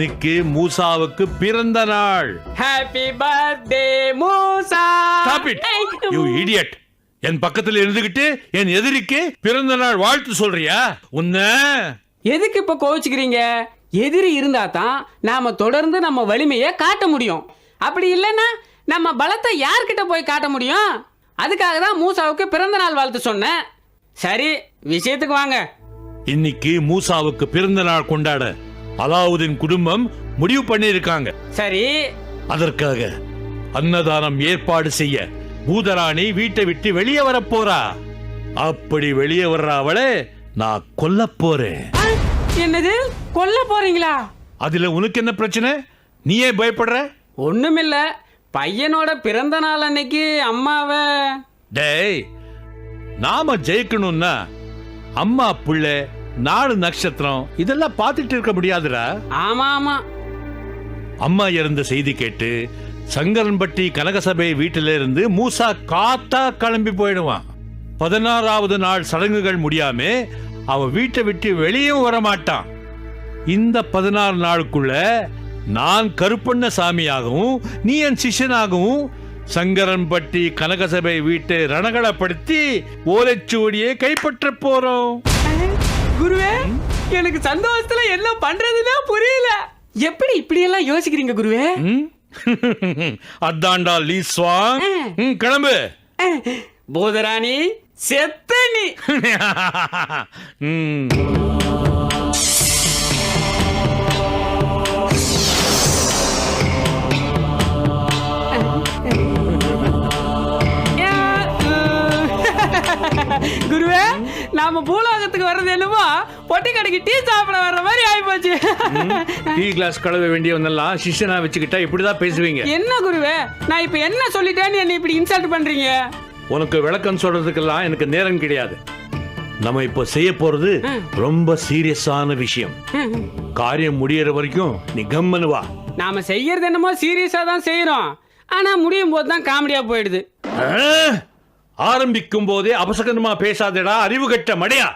இன்னைக்கு மூசாவுக்கு பிறந்த நாள். Happy birthday Moosa. It, you idiot. என் பக்கத்துல இருந்துகிட்டு என் எதிரிக்கு பிறந்த நாள் வாழ்த்து சொல்றியா? உன்ன. எதுக்கு இப்ப கோவிச்சுக்கிறீங்க? எதிரி இருந்தா தான் நாம தொடர்ந்து நம்ம வலிமையை காட்ட முடியும். அப்படி இல்லைன்னா நம்ம பலத்தை யார்கிட்ட போய் காட்ட முடியும்? அதுக்காக தான் மூசாவுக்கு பிறந்த நாள் வாழ்த்து சொன்னேன். சரி விஷயத்துக்கு வாங்க. இன்னைக்கு மூசாவுக்கு பிறந்த நாள் கொண்டாட. அலாவுதீன் குடும்பம் முடிவு பண்ணியிருக்காங்க. சரி. அதற்காக அன்னதானம் ஏற்பாடு செய்ய பூதராணி வீட்டை விட்டு வெளியே வரப் போறா. அப்படி வெளியே வர்ற அவளை நான் கொல்லப் போறேன். என்னது? கொல்ல போறீங்களா? அதுல உனக்கு என்ன பிரச்சனை? நீயே பயப்படுற? ஒண்ணுமில்ல. பையனோட பிறந்த நாள் அன்னைக்கு அம்மாவை டேய் நாம ஜெயிக்கணும்னா அம்மா புள்ள நாடு நட்சத்திரம் இதெல்லாம் பார்த்துட்டு இருக்க முடியாதுடா. ஆமா ஆமா. அம்மா இறந்த செய்தி கேட்டு சங்கரன்பட்டி கனகசபை வீட்டில இருந்து மூசா காத்தா கிளம்பி போயிடுவான். பதினாறாவது நாள் சடங்குகள் முடியாம அவன் வீட்டை விட்டு வெளியும் வர மாட்டான் இந்த பதினாறு நாளுக்குள்ள நான் கருப்பண்ண சாமியாகவும் நீ என் சிஷ்யனாகவும் சங்கரன்பட்டி கனகசபை வீட்டை ரணகலப்படுத்தி ஓலைச்சுவடியை கைப்பற்ற போறோம். குருவே எனக்கு சந்தோஷத்துல என்ன பண்றதுன்னா புரியல. எப்படி இப்படி எல்லாம் யோசிக்கிறீங்க குருவே? அதான்டா லீஸ்வாங் ம், கிளம்பு. பூதராணி செத்த நீ குருவே நாம பூலோகத்துக்கு வர்றது என்னமோ பொட்டி கடைக்கு டீ சாப்பிட வர்ற மாதிரி ஆயிப்போச்சு. டீ கிளாஸ் கழுவ வேண்டியவனெல்லாம் சிஷ்யனா வச்சுக்கிட்டா இப்படிதான் பேசுவீங்க. என்ன குருவே நான் இப்ப என்ன சொல்லிட்டேன்னு என்ன இப்படி இன்சல்ட் பண்றீங்க? உனக்கு விளக்கம் சொல்றதுக்கெல்லாம் எனக்கு நேரம் கிடையாது. நம்ம இப்போ செய்ய போறது ரொம்ப சீரியஸான விஷயம். காரியம் முடியற வரைக்கும் நீ கம்மனு வா. நாம செய்யறது என்னமோ சீரியஸா தான் செய்யறோம் ஆனா முடியும் போது தான் காமெடியா போயிடுது? ஆரம்பிக்கும் போதே அபசகனமா பேசாதடா அறிவு கட்ட மடையா?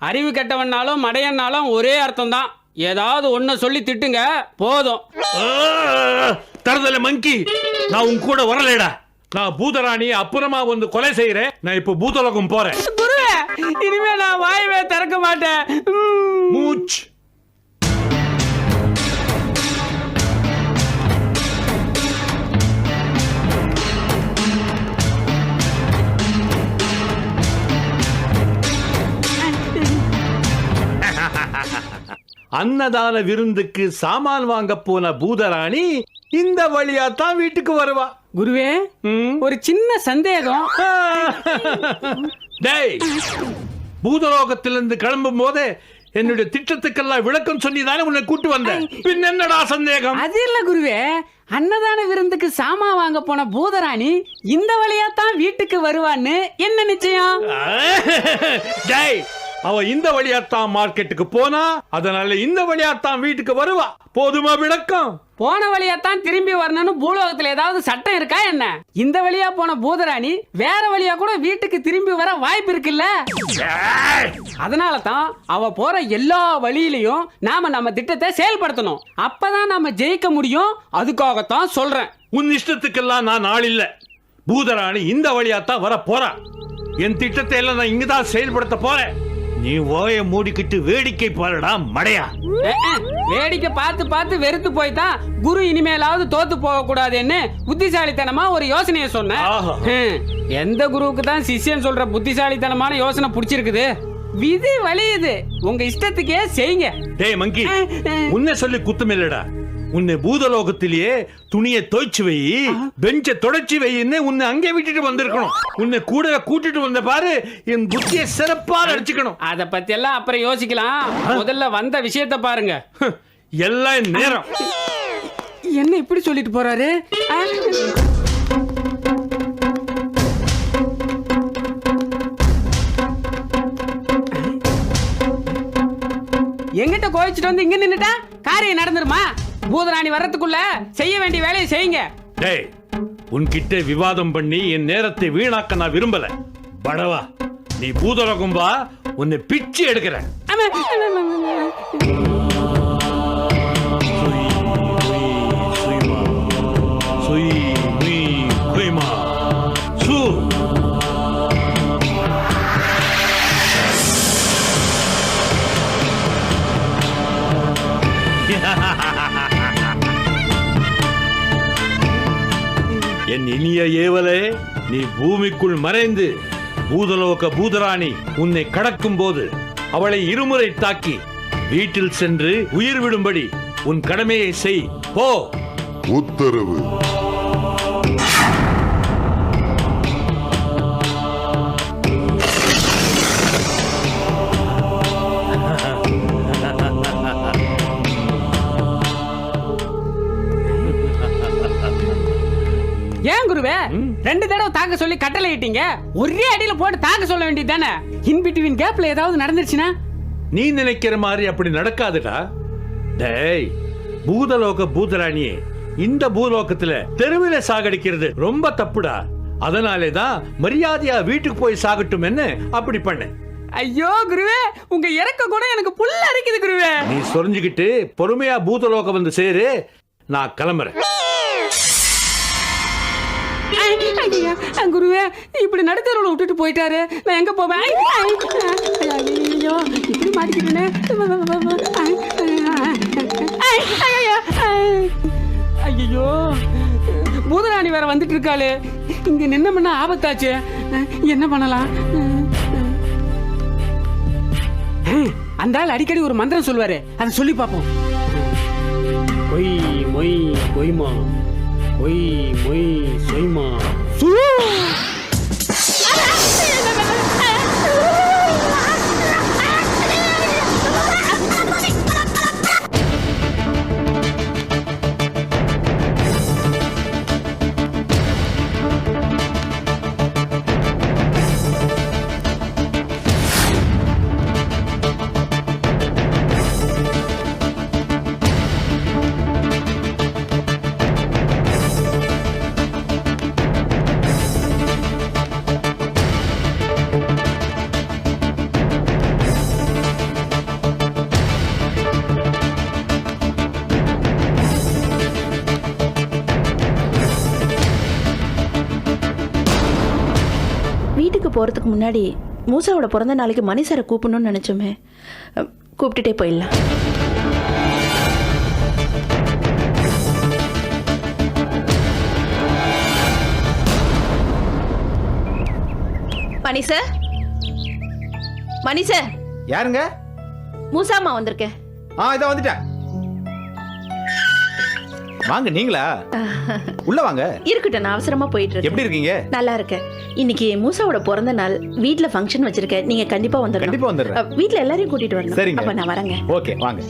அறிவு கெட்டவனாலும் மடையன்னாலும் ஒரே அர்த்தம் தான் ஏதாவது ஒன்ன சொல்லி திட்டுங்க போதும்! தரதல மங்கி நான் உன் கூட வரலடா. நான் பூதராணி அப்புறமா வந்து கொலை செய்யறேன். நான் இப்போ பூதலோகம் போறேன். இனிமே நான் வாயவே திறக்க மாட்டேன். உம். அன்னதான விருந்துக்கு சாமான் வாங்க போன பூதராணி இந்த வழியா தான் வீட்டுக்கு வருவா. குருவே? ஒரு சின்ன சந்தேகம். டேய் பூதலோகத்திலிருந்து கிளம்பும் போதே என்னுடைய திட்டத்துக்கெல்லாம் விளக்கம் சொல்லி தானே உன்னை கூட்டு வந்தேன். பின் என்னடா சந்தேகம்? அது இல்ல குருவே அன்னதான விருந்துக்கு சாமா வாங்க போன பூதராணி இந்த வழியா தான் வீட்டுக்கு வருவான்னு என்ன நிச்சயம்? அவ இந்த வழியாத்தான் மார்க்கெட்டுக்கு போனா அதனால இந்த வழியாத்தான் வீட்டுக்கு வருவா. போதுமா விளக்கம்? போன வழியா தான் திரும்பி வரணும்னு பூலோகத்துல ஏதாவது சட்டம் இருக்கா என்ன? இந்த வழியா போன பூதராணி வேற வழியா கூட வீட்டுக்கு திரும்பி வர வாய்ப்பு இருக்குல்ல! அதனால தான் அவ போற எல்லா வழியிலையும் நாம நம்ம திட்டத்தை செயல்படுத்தணும். அப்பதான் நாம ஜெயிக்க முடியும். அதுக்காகத்தான் சொல்றேன். உன் இஷ்டத்துக்கெல்லாம் நான் ஆள் இல்ல. பூதராணி இந்த வழியாத்தான் வர போறா. என் திட்டத்தை எல்லாம் நான் இங்கதான் செயல்படுத்த போறேன். நீ ஓய மூடிக்கிட்டு வேடிக்கை பாருடா மடையா. வேடிக்கை பார்த்து பார்த்து வெறுத்து போய் தான் குரு இனிமேலாவது தோத்து போக கூடாதுன்னு புத்திசாலித்தனமா ஒரு யோசனையை சொன்னேன் எந்த குருவுக்கு தான் சிஷ்யன் சொல்ற புத்திசாலித்தனமான யோசனை பிடிச்சிருக்குது? விதி வலியுது உங்க இஷ்டத்துக்கே செய்யுங்க. டேய் மங்கி உன்னை சொல்லி குத்தம் இல்லடா. உன்னை பூதலோகத்திலேயே துணியை தோய்ச்சு வை. பெஞ்ச தொடச்சி வைன்னு உன்னை அங்கே விட்டுட்டு வந்திருக்கணும். உன்னை கூட கூட்டிட்டு வந்த பாரு என் புத்தியை சிறப்பா அடிச்சுக்கணும். அத பத்தி எல்லாம் அப்புறம் யோசிக்கலாம். முதல்ல வந்த விஷயத்த பாருங்க. எல்லாம் நேரம். என்ன இப்படி சொல்லிட்டு போறாரு? எங்கிட்ட கோவிச்சுட்டு வந்து இங்க நின்னுட்டா? காரியம் நடந்துருமா? பூதராணி வர்றதுக்குள்ள செய்ய வேண்டிய வேலையை செய்யுங்க. டேய் உன்கிட்ட விவாதம் பண்ணி என் நேரத்தை வீணாக்க நான் விரும்பல. படவா நீ பூதலோகம் வா உன்னை பிச்சு எடுக்கிறேன். பூமிக்குள் மறைந்து பூதலோக பூதராணி உன்னை கடக்கும் போது அவளை இருமுறை தாக்கி வீட்டில் சென்று உயிர் விடும்படி உன் கடமையை செய். போ. உத்தரவு ஏன் குருவே? ரெண்டு தடவை தாக்க சொல்லி கட்டளை இட்டீங்க. ஒரே அடியில போட்டு தாக்க சொல்ல வேண்டியது தானே? இன் பிட்வீன் கேப்ல ஏதாவது நடந்துருச்சுன்னா? நீ நினைக்கிற மாதிரி அப்படி நடக்காதுடா. டேய் பூதலோக பூதராணியே இந்த பூலோகத்துல தெருவில சாகடிக்கிறது ரொம்ப தப்புடா. அதனாலே தான் மரியாதையா வீட்டுக்கு போய் சாகட்டும் என்ன அப்படி பண்ணேன். ஐயோ குருவே உங்க இறக்க கூட எனக்கு புல்ல அரைக்குது குருவே. நீ சொரிஞ்சுக்கிட்டு பொறுமையா பூதலோகம் வந்து சேரு. நான் கிளம்புறேன். ஐயா, குருவே இப்படி நடுத்தருவில் விட்டுட்டு போயிட்டாரு? நான் எங்க போவேன்? ஐயோ இப்படி ஐ, ஐயா, பூதராணி வேற வந்துட்டு இருக்காளே இங்க நின்னமுன்னா ஆபத்தாச்சு. என்ன பண்ணலாம்? அந்த ஆள் அடிக்கடி ஒரு மந்திரம் சொல்லுவாரு அதை சொல்லி பார்ப்போம். பொய் மொய் பொய்மா. பொய் மொய் சொய்மா. Woo! வீட்டுக்கு போகிறதுக்கு முன்னாடி மூசாவோட பிறந்த நாளைக்கு மணி சாரை கூப்பிடணும்னு நினச்சோமே. கூப்பிட்டுட்டே போயிடலாம். மணி சார்? மணி சார்? யாருங்க? மூசாமா வந்திருக்கேன். ஆ இதோ வந்துட்டேன். வாங்க நீங்களா? உள்ள வாங்க. இருக்கட்டும் நான் அவசரமா போயிட்டு இருக்கேன். எப்படி இருக்கீங்க? நல்லா இருக்கேன். இன்னைக்கு மூசாவோட பிறந்த நாள். வீட்ல ஃபங்க்ஷன் வச்சிருக்கேன். நீங்க கண்டிப்பா வந்துடணும் கண்டிப்பா வந்துடுறேன். வீட்ல எல்லாரையும் கூட்டிட்டு வரணும். சரிங்க. அப்ப நான் வரேங்க. ஓகே வாங்க.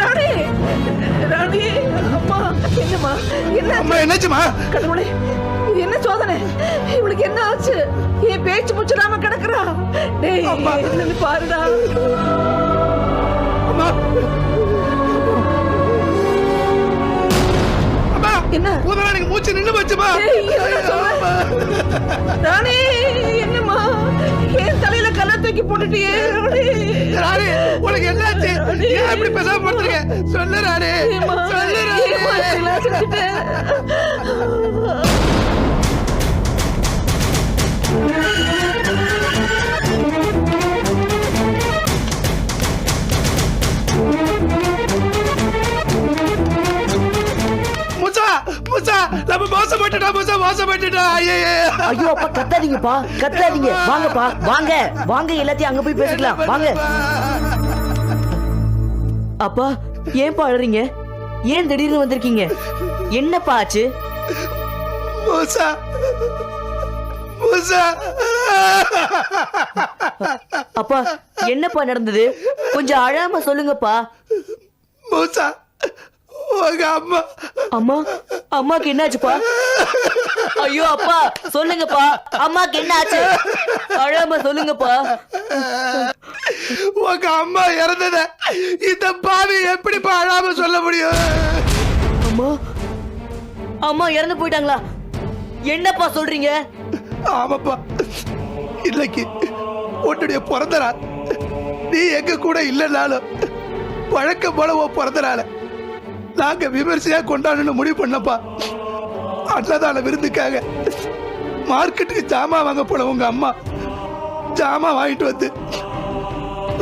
ராணி! ராணி! அம்மா என்னம்மா? என்ன? அம்மா என்னாச்சுமா கடவுளே இது என்ன சோதனை? இவளுக்கு என்ன ஆச்சு? என் பேச்சு முச்சிடாம கிடக்குறா? டேய் பாருடா. அம்மா. என்ன? முதல்ல எனக்கு மூச்சு நின்னு போச்சுமா? ராணி என்னம்மா? என் தலையில கல்ல தூக்கி போட்டுட்டியே ராணி. உனக்கு என்னாச்சு? ஏன் இப்படி பேசாம பண்றீங்க சொல்லு ராணி. சொல்லு ராணி. இப்படிலாம் செஞ்சுட்ட? முசா முசா நம்ம மோசப்பட்டுட்டா முசா மோசப்பட்டுட்டா ஐயே ஐயோ அப்பா கத்தாதீங்கப்பா கத்தாதீங்க. வாங்கப்பா வாங்க. வாங்க எல்லாத்தையும் அங்க போய் பேசிக்கலாம். வாங்க. அப்பா ஏன்பா அழறீங்க? ஏன் திடீர்னு வந்திருக்கீங்க? என்னப்பா ஆச்சு? முசா முசா அப்பா என்னப்பா நடந்தது? கொஞ்சம் அழாம சொல்லுங்கப்பா. மூசா உங்க அம்மா. அம்மா அம்மாக்கு என்னாச்சுப்பா? ஐயோ அப்பா சொல்லுங்கப்பா. அம்மாக்கு என்ன ஆச்சு அழாம சொல்லுங்கப்பா. உங்க அம்மா இறந்தத இந்த பாவி எப்படி அழாம சொல்ல முடியும்? அம்மா அம்மா இறந்து போயிட்டாங்களா? என்னப்பா சொல்றீங்க? ஆமாப்பா. இன்னைக்கு உன்னுடைய பிறந்த நாள். நீ எங்க கூட இல்லைனாலும் வழக்கம் போல உன் பிறந்த நாள. நாங்க விமர்சையா கொண்டாடணும்னு முடிவு பண்ணப்பா. அன்னதான விருந்துக்காக மார்க்கெட்டுக்கு ஜாமான் வாங்க போன உங்க அம்மா. ஜாமான் வாங்கிட்டு வந்து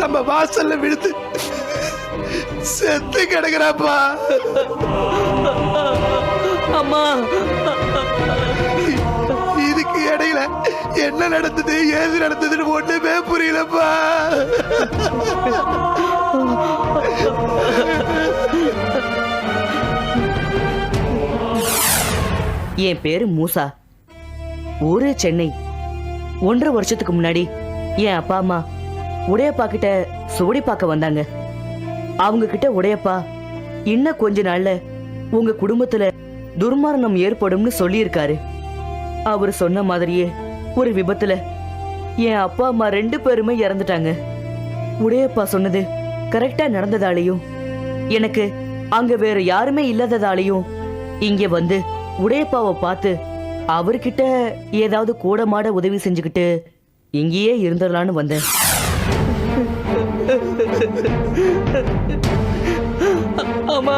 நம்ம வாசல்ல விழுந்து செத்து கிடக்குறாப்பா. அம்மா. இதுக்கு இடையில என்ன நடந்தது ஏது நடந்ததுன்னு ஒண்ணுமே புரியலப்பா. என் பேரு மூசா. ஊரு சென்னை. ஒன்றரை வருஷத்துக்கு முன்னாடி என் அப்பா அம்மா உடையப்பா கிட்ட சுவடி பார்க்க வந்தாங்க. அவங்க கிட்ட உடையப்பா இன்னும் கொஞ்ச நாள்ல உங்க குடும்பத்துல துர்மரணம் ஏற்படும்னு சொல்லியிருக்காரு. அவர் சொன்ன மாதிரியே ஒரு விபத்துல என் அப்பா அம்மா ரெண்டு பேருமே இறந்துட்டாங்க. உடையப்பா சொன்னது கரெக்டா நடந்ததாலையும் எனக்கு அங்க வேற யாருமே இல்லாததாலையும் இங்க வந்து உடையப்பாவை பார்த்து அவர்கிட்ட ஏதாவது கூட மாட உதவி செஞ்சுக்கிட்டு இங்கேயே இருந்துடலான்னு வந்தேன். ஆமா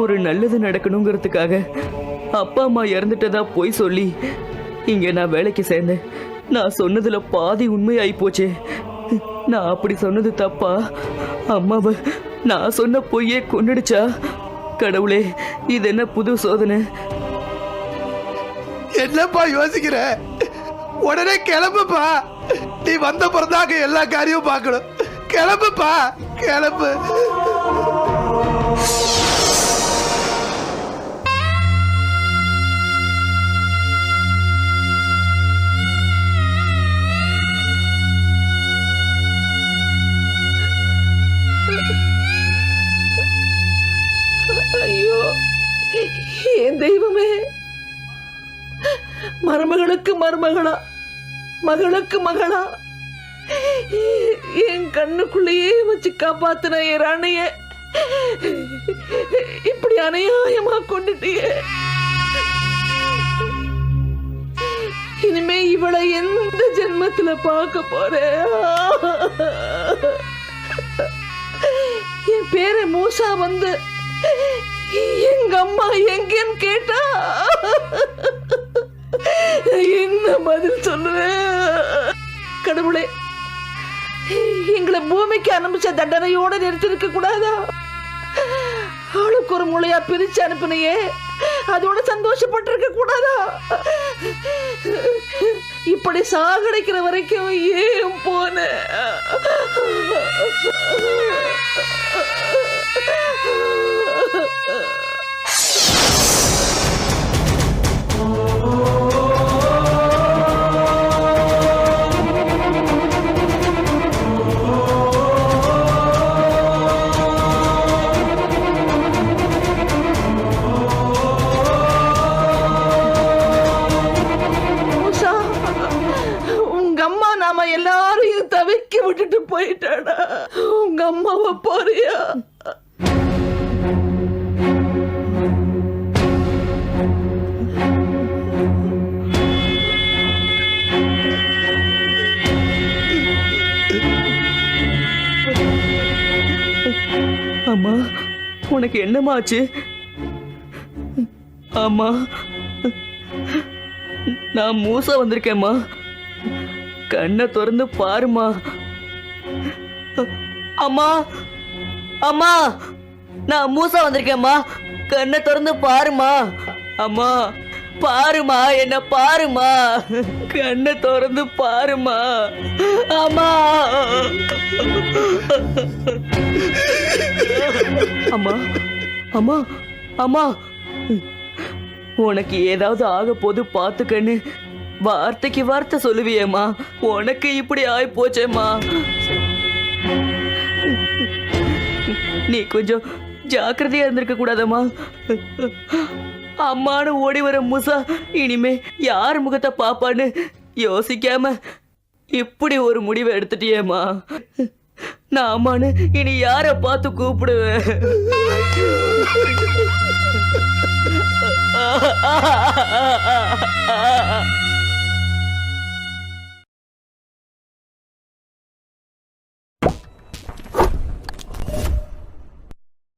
ஒரு நல்லது நடக்கணுங்கிறதுக்காக அப்பா அம்மா இறந்துட்டதா போய் சொல்லி இங்க நான் வேலைக்கு சேர்ந்தேன். நான் சொன்னதுல பாதி உண்மையாயி போச்சு. நான் அப்படி சொன்னது தப்பா? அம்மாவை நான் சொன்ன பொய்யே கொன்னுடுச்சா? கடவுளே இது என்ன புது சோதனை? என்னப்பா யோசிக்கிற? உடனே கிளம்புப்பா. நீ வந்த பிறந்தாங்க எல்லா காரியமும் பார்க்கணும். கிளம்புப்பா. கிளம்பு. மருமகளா? மகளுக்கு மகளா? என் கண்ணுக்குள்ளேயே வச்சு காப்பாத்தின என் ராணிய இப்படி அநியாயமா கொண்டுட்டியே. இனிமே இவளை எந்த ஜென்மத்துல பார்க்க போற? என் பேரு மூசா வந்து எங்க அம்மா எங்கன்னு கேட்டா? என்ன பதில் சொல்லுவேன் கடவுளே எங்களை பூமிக்கு அனுப்பிச்ச தண்டனையோட நிறுத்திருக்க கூடாதா? ஆளுக்கு ஒரு மூளையா பிரிச்சு அனுப்புனையே அதோட சந்தோஷப்பட்டிருக்க கூடாதா? இப்படி சாகடைக்கிற வரைக்கும் ஏன் போன? விட்டுட்டு போயிட்டாடா. உங்க அம்மாவை போறியா? அம்மா உனக்கு என்னமாச்சு அம்மா நான் மூசா வந்திருக்கேம்மா. கண்ணை திறந்து பாருமா அம்மா அம்மா நான் மூசா வந்திருக்கேம்மா. கண்ணை திறந்து பாருமா அம்மா பாருமா என்ன பாருமா கண்ணை திறந்து பாருமா அம்மா. அம்மா அம்மா அம்மா. உனக்கு ஏதாவது ஆக போது பார்த்துக்கன்னு வார்த்தைக்கு வார்த்தை சொல்லுவியேம்மா. உனக்கு இப்படி ஆகி போச்சேம்மா நீ கொஞ்சம் ஜாக்கிரதையா இருந்திருக்க கூடாதம்மா. அம்மானு ஓடி வர முசா இனிமே யார் முகத்தை பாப்பான்னு யோசிக்காம இப்படி ஒரு முடிவை எடுத்துட்டியேம்மா. நான் அம்மானு இனி யாரை பார்த்து கூப்பிடுவேன்?